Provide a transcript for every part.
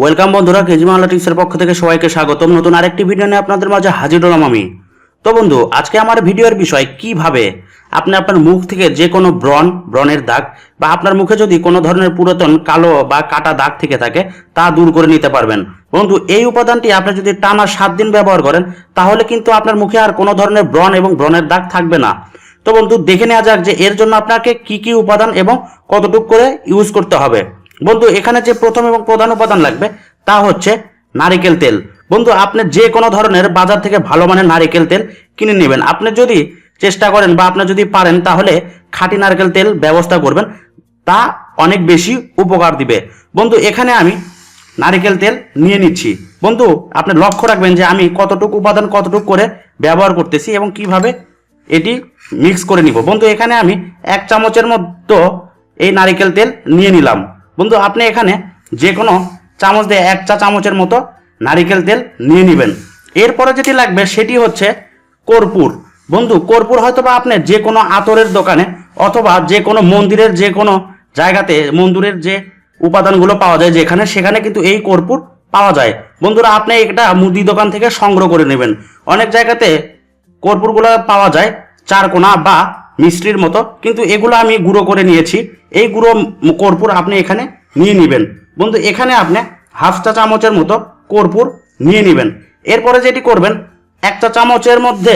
Welcome বন্ধুরা কেজিমালা টিপসের পক্ষ থেকে সবাইকে স্বাগতম। নতুন আরেকটি ভিডিও নিয়ে আপনাদের মাঝে হাজির হলাম আমি। তো বন্ধু, আজকে আমার ভিডিওর বিষয় কীভাবে আপনি আপনার মুখ থেকে যে কোনো ব্রণ, ব্রণের দাগ বা আপনার মুখে যদি কোনো ধরনের পুরাতন কালো বা কাটা দাগ থেকে থাকে, তা দূর করে নিতে পারবেন। বন্ধু, এই উপাদানটি আপনি যদি টানা সাত দিন ব্যবহার করেন, তাহলে কিন্তু আপনার মুখে আর কোনো ধরনের ব্রণ এবং ব্রণের দাগ থাকবে না। তো বন্ধু, দেখে নেওয়া যাক যে এর জন্য আপনাকে কি কি উপাদান এবং কতটুক করে ইউজ করতে হবে। বন্ধু, এখানে যে প্রথম এবং প্রধান উপাদান লাগবে, তা হচ্ছে নারিকেল তেল। বন্ধু, আপনি যে কোনো ধরনের বাজার থেকে ভালো মানের নারিকেল তেল কিনে নেবেন। আপনি যদি চেষ্টা করেন বা আপনি যদি পারেন, তাহলে খাঁটি নারকেল তেল ব্যবস্থা করবেন। তা অনেক বেশি উপকার দিবে। বন্ধু, এখানে আমি নারিকেল তেল নিয়ে নিচ্ছি। বন্ধু, আপনি লক্ষ্য রাখবেন যে আমি কতটুকু উপাদান কতটুকু করে ব্যবহার করতেছি এবং কীভাবে এটি মিক্স করে নিব। বন্ধু, এখানে আমি এক চামচের মতো এই নারিকেল তেল নিয়ে নিলাম। বন্ধু, আপনি এখানে যে কোনো চামচ দিয়ে এক চা চামচের মতো নারিকেল তেল নিয়ে নেবেন। এরপরে যেটি লাগবে সেটি হচ্ছে কর্পূর। বন্ধু, কর্পূর হয়তো বা আপনি যে কোনো আতরের দোকানে অথবা যে কোনো মন্দিরের যে কোনো জায়গাতে, মন্দিরের যে উপাদানগুলো পাওয়া যায় যেখানে, সেখানে কিন্তু এই কর্পূর পাওয়া যায়। বন্ধুরা, আপনি এটা মুদি দোকান থেকে সংগ্রহ করে নেবেন। অনেক জায়গাতে কর্পূরগুলো পাওয়া যায় চারকোনা বা মিষ্টির মতো। কিন্তু এগুলো আমি গুঁড়ো করে নিয়েছি। এই গুঁড়ো কর্পূর আপনি এখানে নিয়ে নেবেন। বন্ধু, এখানে আপনি হাফ চা চামচের মতো কর্পূর নিয়ে নেবেন। এরপরে যেটি করবেন, এক চা চামচের মধ্যে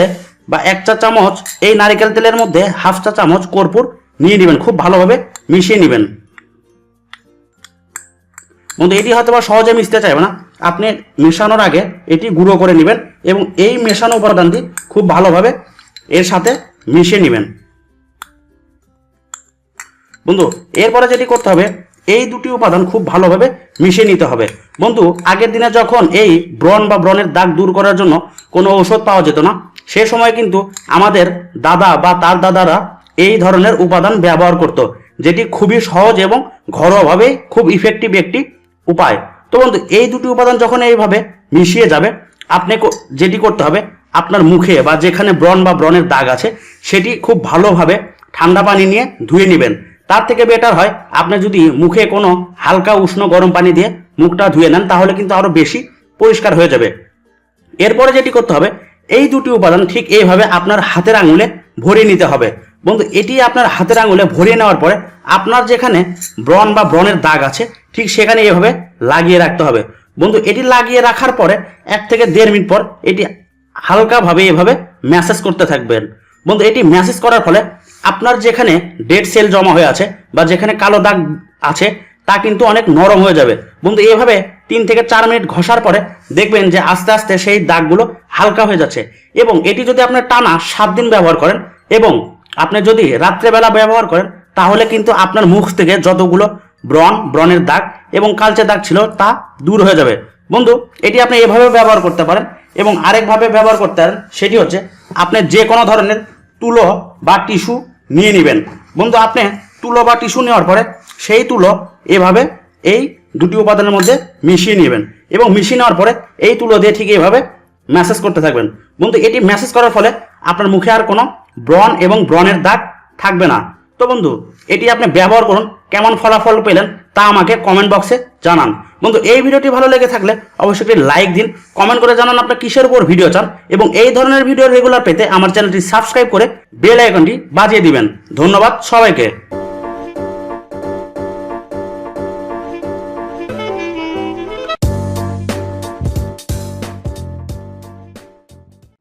বা এক চা চামচ এই নারিকেল তেলের মধ্যে হাফ চা চামচ কর্পূর নিয়ে নেবেন। খুব ভালোভাবে মিশিয়ে নেবেন। বন্ধু, এটি হয়তো বা সহজে মিশতে চাইবে না। আপনি মেশানোর আগে এটি গুঁড়ো করে নেবেন এবং এই মেশানো উপাদানটি খুব ভালোভাবে এর সাথে মিশিয়ে নেবেন। বন্ধু, এরপরে যেটি করতে হবে, এই দুটি উপাদান খুব ভালোভাবে মিশিয়ে নিতে হবে। বন্ধু, আগের দিনে যখন এই ব্রণ বা ব্রণের দাগ দূর করার জন্য কোনো ঔষধ পাওয়া যেত না, সে সময় কিন্তু আমাদের দাদা বা তার দাদারা এই ধরনের উপাদান ব্যবহার করত, যেটি খুবই সহজ এবং ঘরোয়াভাবে খুব ইফেক্টিভ একটি উপায়। তো বন্ধু, এই দুটি উপাদান যখন এইভাবে মিশিয়ে যাবে, আপনি যেটি করতে হবে, আপনার মুখে বা যেখানে ব্রণ বা ব্রণের দাগ আছে, সেটি খুব ভালোভাবে ঠান্ডা পানি নিয়ে ধুয়ে নেবেন। তার থেকে বেটার হয়, আপনি যদি মুখে কোনো হালকা উষ্ণ গরম পানি দিয়ে মুখটা ধুয়ে নেন, তাহলে কিন্তু আরও বেশি পরিষ্কার হয়ে যাবে। এরপরে যেটি করতে হবে, এই দুটি উপাদান ঠিক এইভাবে আপনার হাতের আঙুলে ভরিয়ে নিতে হবে। বন্ধু, এটি আপনার হাতের আঙুলে ভরিয়ে নেওয়ার পরে আপনার যেখানে ব্রণ বা ব্রণের দাগ আছে, ঠিক সেখানে এভাবে লাগিয়ে রাখতে হবে। বন্ধু, এটি লাগিয়ে রাখার পরে এক থেকে দেড় মিনিট পর এটি হালকাভাবে এভাবে ম্যাসেজ করতে থাকবেন। বন্ধু, এটি ম্যাসেজ করার ফলে আপনার যেখানে ডেড সেল জমা হয়ে আছে বা যেখানে কালো দাগ আছে, তা কিন্তু অনেক নরম হয়ে যাবে। বন্ধু এভাবে তিন থেকে চার মিনিট ঘষার পরে দেখবেন যে আস্তে আস্তে সেই দাগগুলো হালকা হয়ে যাচ্ছে। এবং এটি যদি আপনার টানা সাত দিন ব্যবহার করেন এবং আপনি যদি রাত্রেবেলা ব্যবহার করেন, তাহলে কিন্তু আপনার মুখ থেকে যতগুলো ব্রণ, ব্রণের দাগ এবং কালচে দাগ ছিল, তা দূর হয়ে যাবে। বন্ধু, এটি আপনি এভাবে ব্যবহার করতে পারেন এবং আরেকভাবে ব্যবহার করতে পারেন, সেটি হচ্ছে আপনি যে কোনো ধরনের তুলো বা টিস্যু নিয়ে নেবেন। বন্ধু, আপনি তুলো বা টিস্যু নেওয়ার পরে সেই তুলো এভাবে এই দুটি উপাদানের মধ্যে মিশিয়ে নেবেন এবং মিশিয়ে নেওয়ার পরে এই তুলো দিয়ে ঠিক এইভাবে ম্যাসেজ করতে থাকবেন। বন্ধু, এটি ম্যাসেজ করার ফলে আপনার মুখে আর কোনো ব্রণ এবং ব্রণের দাগ থাকবে না। তো বন্ধু, এটি আপনি ব্যবহার করুন, কেমন ফলাফল পেলেন তা আমাকে কমেন্ট বক্সে জানান। বন্ধু, এই ভিডিওটি ভালো লেগে থাকলে অবশ্যই একটি লাইক দিন কমেন্ট করে জানান আপনার কিসের উপর ভিডিও চান, এবং এই ধরনের ভিডিও রেগুলার পেতে আমার চ্যানেলটি সাবস্ক্রাইব করে বেল আইকনটি বাজিয়ে দিবেন। ধন্যবাদ সবাইকে।